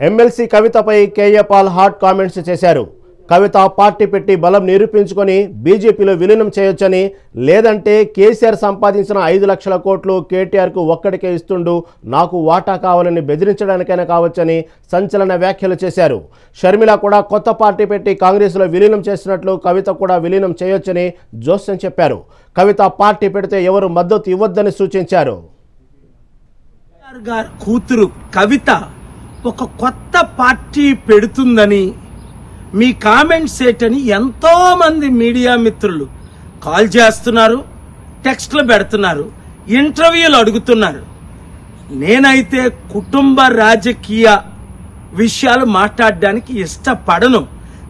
MLC కవితపై KA Paul hot comments చేశారు. Kavitha party పెట్టి బలం నిరూపించుకొని బీజేపీలో విలీనం చేయొచ్చని లేదంటే కేసీఆర్ సంపాదించిన ఐదు లక్షల కోట్లు కేటీఆర్కు ఒక్కడికే ఇస్తుండు నాకు వాటా కావాలని బెదిరించడానికైనా కావచ్చని సంచలన వ్యాఖ్యలు చేశారు. షర్మిల కూడా కొత్త పార్టీ పెట్టి కాంగ్రెస్లో విలీనం చేసినట్లు కవిత కూడా విలీనం చేయొచ్చని జోస్యం చెప్పారు. కవిత పార్టీ పెడితే ఎవరు మద్దతు ఇవ్వద్దని సూచించారు. కూతురు కవిత ఒక కొత్త పార్టీ పెడుతుందని మీ కామెంట్స్ ఏంటని అని ఎంతోమంది మీడియా మిత్రులు కాల్ చేస్తున్నారు టెక్స్ట్లు పెడుతున్నారు ఇంటర్వ్యూలు అడుగుతున్నారు. నేనైతే కుటుంబ రాజకీయ విషయాలు మాట్లాడడానికి ఇష్టపడను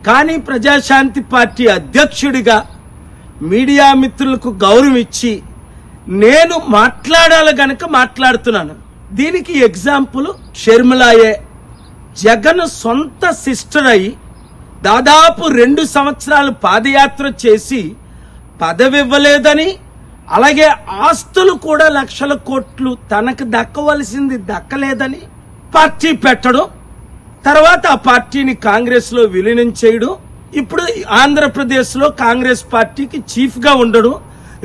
కానీ ప్రజాశాంతి పార్టీ అధ్యక్షుడిగా మీడియా మిత్రులకు గౌరవం ఇచ్చి నేను మాట్లాడాలి గనక మాట్లాడుతున్నాను. దీనికి ఎగ్జాంపుల్ షర్మిలాయే. జగన్ సొంత సిస్టర్ అయి దాదాపు రెండు సంవత్సరాలు పాదయాత్ర చేసి పదవి ఇవ్వలేదని అలాగే ఆస్తులు కూడా లక్షల కోట్లు తనకు దక్కవలసింది దక్కలేదని పార్టీ పెట్టడం. తర్వాత ఆ పార్టీని కాంగ్రెస్లో విలీనం చేయడం. ఇప్పుడు ఆంధ్రప్రదేశ్లో కాంగ్రెస్ పార్టీకి చీఫ్గా ఉండడం.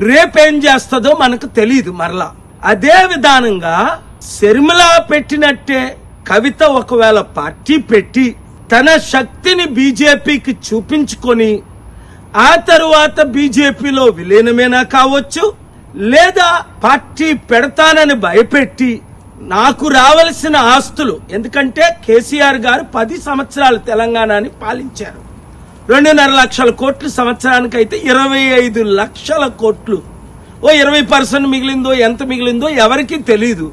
రేపేం చేస్తుందో మనకు తెలియదు మరలా. అదే విధానంగా శర్మిల పెట్టినట్టే కవిత ఒకవేళ పార్టీ పెట్టి తన శక్తిని బీజేపీకి చూపించుకొని ఆ తరువాత బీజేపీలో విలీనమేనా కావచ్చు? లేదా పార్టీ పెడతానని భయపెట్టి నాకు రావలసిన ఆస్తులు ఎందుకంటే కేసీఆర్ గారు పది సంవత్సరాలు తెలంగాణని పాలించారు. రెండున్నర లక్షల కోట్లు సంవత్సరానికి అయితే ఇరవై ఐదు లక్షల కోట్లు. ఓ ఇరవై పర్సెంట్ మిగిలిందో ఎంత మిగిలిందో ఎవరికి తెలియదు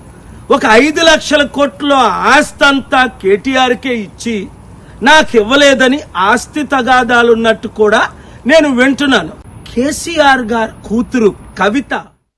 ఒక ఐదు లక్షల కోట్ల ఆస్తి అంతా కేటీఆర్కే ఇచ్చి నాకు ఇవ్వలేదని ఆస్తి తగాదాలున్నట్టు కూడా నేను వింటున్నాను. కేసీఆర్ గారు కూతురు కవిత